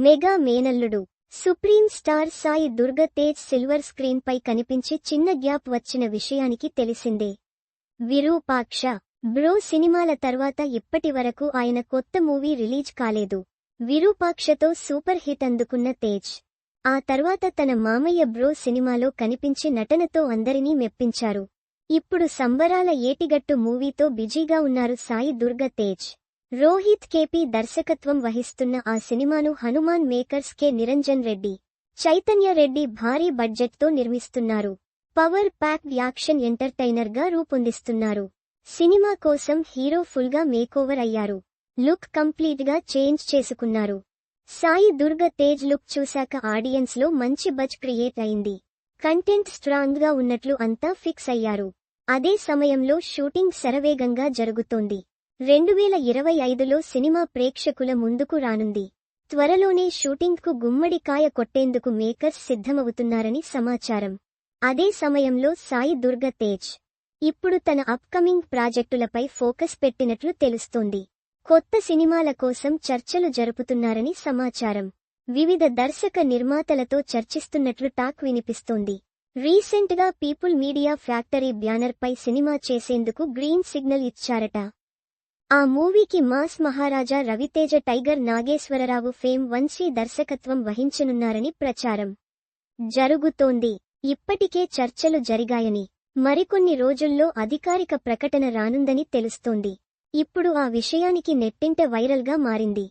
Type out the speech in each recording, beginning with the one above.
Mega మేనల్లుడు. Supreme star Sai Durga Tej silver screen పై కనిపించి చిన్న గ్యాప్ వచ్చిన విషయానికి తెలిసిందే. విరూపాక్ష. బ్రో సినిమాల తర్వాత ఇప్పటి వరకు ఆయన కొత్త మూవీ రిలీజ్ కాలేదు. విరూపాక్షతో సూపర్ హిట్ అందుకున్న తేజ్. ఆ తర్వాత తన మామయ్య బ్రో సినిమాలో కనిపించి నటనతో అందరినీ మెప్పించారు. ఇప్పుడు సంబరాల ఏటిగట్టు మూవీతో బిజీగా ఉన్నారు సాయి దుర్గ తేజ్. రోహిత్ కేపీ దర్శకత్వం వహిస్తున్న ఆ సినిమాను హనుమాన్ మేకర్స్ కె. నిరంజన్ రెడ్డి చైతన్య రెడ్డి భారీ బడ్జెట్తో నిర్మిస్తున్నారు. పవర్ ప్యాక్ యాక్షన్ ఎంటర్టైనర్గా రూపొందిస్తున్నారు. సినిమా కోసం హీరో ఫుల్గా మేకోవర్ అయ్యారు. లుక్ కంప్లీట్గా చేంజ్ చేసుకున్నారు. సాయి దుర్గ తేజ్ లుక్ చూశాక ఆడియన్స్లో మంచి బజ్ క్రియేట్ అయింది. కంటెంట్ స్ట్రాంగ్గా ఉన్నట్లు అంతా ఫిక్స్ అయ్యారు. అదే సమయంలో షూటింగ్ శరవేగంగా జరుగుతోంది. రెండు వేల ఇరవై ఐదులో సినిమా ప్రేక్షకుల ముందుకు రానుంది. త్వరలోనే షూటింగ్కు గుమ్మడికాయ కొట్టేందుకు మేకర్స్ సిద్ధమవుతున్నారని సమాచారం. అదే సమయంలో సాయి దుర్గ తేజ్. ఇప్పుడు తన అప్కమింగ్ ప్రాజెక్టులపై ఫోకస్ పెట్టినట్లు తెలుస్తోంది. కొత్త సినిమాల కోసం చర్చలు జరుపుతున్నారని సమాచారం. వివిధ దర్శక నిర్మాతలతో చర్చిస్తున్నట్లు టాక్ వినిపిస్తోంది. రీసెంట్గా పీపుల్ మీడియా ఫ్యాక్టరీ బ్యానర్ పై సినిమా చేసేందుకు గ్రీన్ సిగ్నల్ ఇచ్చారట. ఆ మూవీకి mass Maharaja Raviteja tiger Nageswararao fame Vamsi దర్శకత్వం వహించనున్నారని ప్రచారం. జరుగుతోంది. ఇప్పటికే చర్చలు జరిగాయని మరికొన్ని రోజుల్లో అధికారిక ప్రకటన రానుందని తెలుస్తోంది. ఇప్పుడు ఆ విషయానికి నెట్టింట వైరల్గా మారింది.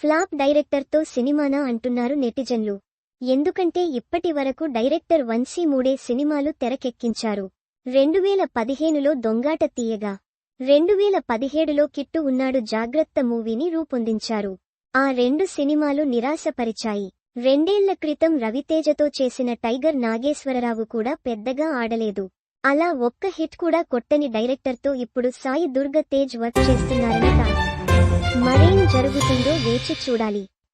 ఫ్లాప్ డైరెక్టర్తో సినిమానా అంటున్నారు నెటిజన్లు. ఎందుకంటే ఇప్పటి వరకు డైరెక్టర్ వంశీ మూడే సినిమాలు తెరకెక్కించారు. రెండువేల పదిహేనులో దొంగాట తీయగా రెండు వేల పదిహేడులో కిట్టు ఉన్నాడు జాగ్రత్త మూవీని రూపొందించారు. ఆ రెండు సినిమాలు నిరాశపరిచాయి. రెండేళ్ళ క్రితం రవితేజతో చేసిన టైగర్ నాగేశ్వరరావు కూడా పెద్దగా ఆడలేదు. అలా ఒక్క హిట్ కూడా కొట్టని డైరెక్టర్తో ఇప్పుడు సాయి దుర్గ తేజ్ వర్క్ చేస్తున్నారని టాక్. మరేం జరుగుతుందో వేచి చూడాలి.